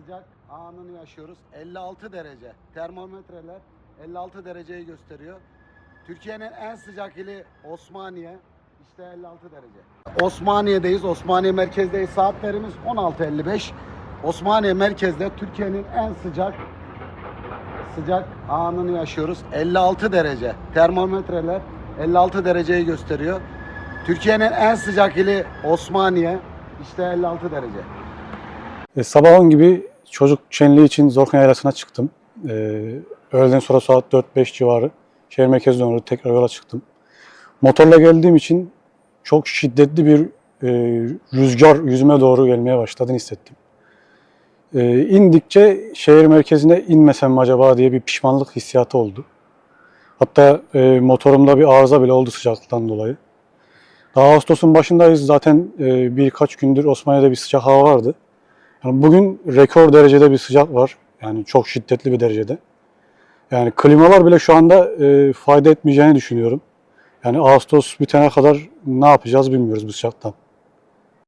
sıcak anını yaşıyoruz. 56 derece. Termometreler 56 dereceyi gösteriyor. Türkiye'nin en sıcak ili Osmaniye. İşte 56 derece. Osmaniye'deyiz. Osmaniye merkezdeyiz. Saatlerimiz 16.55. Osmaniye merkezde Türkiye'nin en sıcak sıcak anını yaşıyoruz. 56 derece. Termometreler 56 dereceyi gösteriyor. Türkiye'nin en sıcak ili Osmaniye. İşte 56 derece. E, sabah 10 gibi çocuk şenliği için Zorkan Yaylası'na çıktım. E, öğleden sonra saat 4-5 civarı şehir merkezine doğru tekrar yola çıktım. Motorla geldiğim için çok şiddetli bir e, rüzgar yüzüme doğru gelmeye başladığını hissettim. E, indikçe şehir merkezine inmesem mi acaba diye bir pişmanlık hissiyatı oldu. Hatta e, motorumda bir arıza bile oldu sıcaklıktan dolayı. Daha Ağustos'un başındayız. Zaten e, birkaç gündür Osmaniye'de bir sıcak hava vardı. Yani bugün rekor derecede bir sıcak var. Yani çok şiddetli bir derecede. Yani klimalar bile şu anda e, fayda etmeyeceğini düşünüyorum. Yani Ağustos bitene kadar ne yapacağız bilmiyoruz bu sıcaktan.